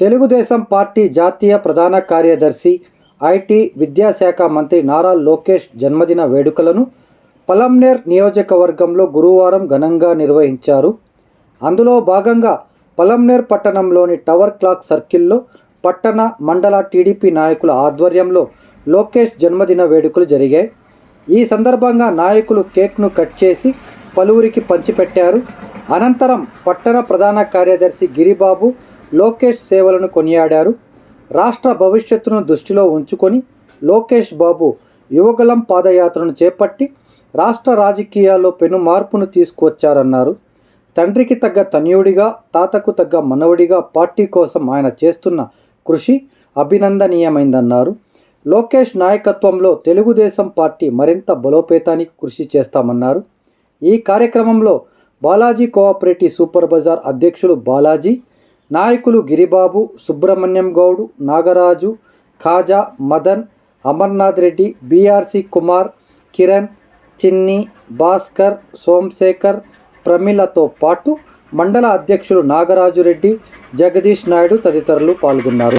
Telugu Desam party జాతీయ ప్రధాన కార్యదర్శి ఐటీ విద్యాశాఖ మంత్రి నారా లోకేష్ జన్మదిన వేడుకలను పలంనేర్ నియోజకవర్గంలో గురువారం ఘనంగా నిర్వహించారు. అందులో భాగంగా పలంనేర్ పట్టణంలోని టవర్ క్లాక్ సర్కిల్లో పట్టణ మండల టీడీపీ నాయకుల ఆధ్వర్యంలో లోకేష్ జన్మదిన వేడుకలు జరిగాయి. ఈ సందర్భంగా నాయకులు కేక్ను కట్ చేసి పలువురికి పంచిపెట్టారు. అనంతరం పట్టణ ప్రధాన కార్యదర్శి గిరిబాబు లోకేష్ సేవలను కొనియాడారు. రాష్ట్ర భవిష్యత్తును దృష్టిలో ఉంచుకొని లోకేష్ బాబు యువగలం పాదయాత్రను చేపట్టి రాష్ట్ర రాజకీయాల్లో పెను మార్పును తీసుకువచ్చారన్నారు. తండ్రికి తగ్గ తనయుడిగా తాతకు తగ్గ మనవడిగా పార్టీ కోసం ఆయన చేస్తున్న కృషి అభినందనీయమైందన్నారు. లోకేష్ నాయకత్వంలో తెలుగుదేశం పార్టీ మరింత బలోపేతానికి కృషి చేస్తామన్నారు. ఈ కార్యక్రమంలో బాలాజీ కోఆపరేటివ్ సూపర్ బజార్ అధ్యక్షులు బాలాజీ నాయకులు గిరిబాబు సుబ్రహ్మణ్యం గౌడ్ నాగరాజు ఖాజా మదన్ అమర్నాథ్ రెడ్డి బీఆర్సి కుమార్ కిరణ్ చిన్ని భాస్కర్ సోమశేఖర్ ప్రమిలతో పాటు మండల అధ్యక్షులు నాగరాజు రెడ్డి జగదీష్ నాయుడు తదితరులు పాల్గొన్నారు.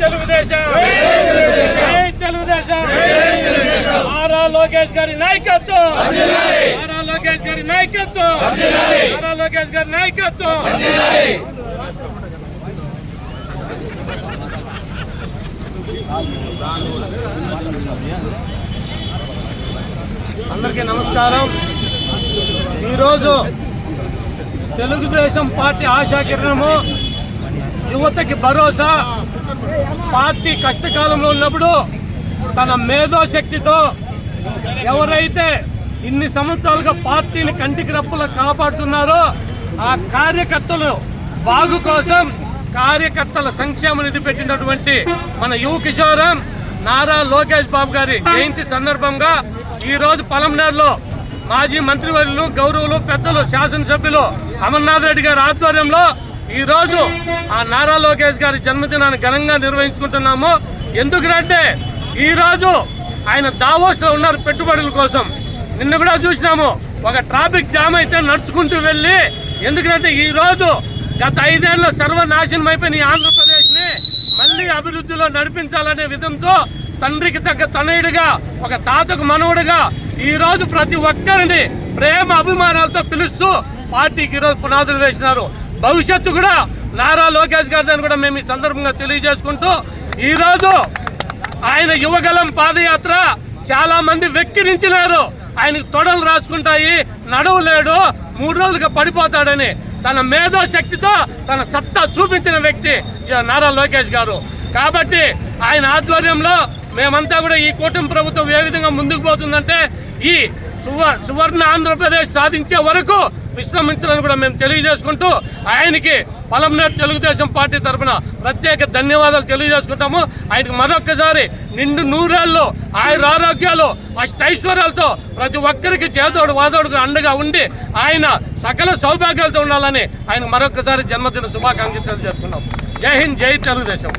తెలుగుదేశం! జై తెలుగుదేశం! నారా లోకేష్ గారి నాయకత్వం! నారా లోకేష్ గారి నాయకత్వం! నారా లోకేష్ గారి నాయకత్వం! అందరికీ నమస్కారం. ఈరోజు తెలుగుదేశం పార్టీ ఆశాకిరణము యువతకి భరోసా పార్టీ కష్టకాలంలో ఉన్నప్పుడు తన మేధోశక్తితో ఎవరైతే ఇన్ని సంవత్సరాలుగా పార్టీని కంటికి రప్పులు కాపాడుతున్నారో ఆ కార్యకర్తలు బాగు కోసం కార్యకర్తల సంక్షేమ నిధి పెట్టినటువంటి మన యువ కిషోరం నారా లోకేష్ బాబు గారి జయంతి సందర్భంగా ఈరోజు రోజు పలంనేరులో మాజీ మంత్రివర్యులు గౌరవులు పెద్దలు శాసనసభ్యులు అమర్నాథ్ రెడ్డి గారి ఆధ్వర్యంలో ఈరోజు ఆ నారా లోకేష్ గారి జన్మదినాన్ని ఘనంగా నిర్వహించుకుంటున్నాము. ఎందుకంటే ఈ రోజు ఆయన దావోస్లో ఉన్నారు పెట్టుబడుల కోసం. నిన్న కూడా చూసినాము. ఒక ట్రాఫిక్ జామ్ అయితే నడుచుకుంటూ వెళ్ళి ఎందుకంటే ఈరోజు గత ఐదేళ్ళు సర్వనాశనం అయిపోయిన ఈ ఆంధ్రప్రదేశ్ని మళ్ళీ అభివృద్ధిలో నడిపించాలనే విధంతో తండ్రికి తగ్గ తనయుడిగా ఒక తాతకు మనవుడిగా ఈ రోజు ప్రతి ఒక్కరిని ప్రేమ అభిమానాలతో పిలుస్తూ పార్టీకి ఈరోజు పునాదులు వేసినారు. భవిష్యత్తు కూడా నారా లోకేష్ గారిని కూడా మేము ఈ సందర్భంగా తెలియజేసుకుంటూ ఈరోజు ఆయన యువగలం పాదయాత్ర చాలా మంది వెక్కిరించినారు ఆయనకు తొడలు రాసుకుంటాయి నడవలేడు మూడు రోజులుగా పడిపోతాడని తన మేధో శక్తితో తన సత్తా చూపించిన వ్యక్తి నారా లోకేష్ గారు. కాబట్టి ఆయన ఆధ్వర్యంలో మేమంతా కూడా ఈ కూటమి ప్రభుత్వం ఏ విధంగా ముందుకు పోతుందంటే ఈ సువ సువర్ణ ఆంధ్రప్రదేశ్ సాధించే వరకు విశ్రమించాలని కూడా మేము తెలియజేసుకుంటూ ఆయనకి పలంనేరు తెలుగుదేశం పార్టీ తరఫున ప్రత్యేక ధన్యవాదాలు తెలియజేసుకుంటాము. ఆయనకు మరొక్కసారి నిండు నూరేళ్ళు ఆయన ఆరోగ్యాలు అష్టైశ్వర్యాలతో ప్రతి ఒక్కరికి చేదోడు వాదోడుకు అండగా ఉండి ఆయన సకల సౌభాగ్యాలతో ఉండాలని ఆయన మరొక్కసారి జన్మదిన శుభాకాంక్షలు తెలియజేసుకున్నాం జై హింద్ జై తెలుగుదేశం.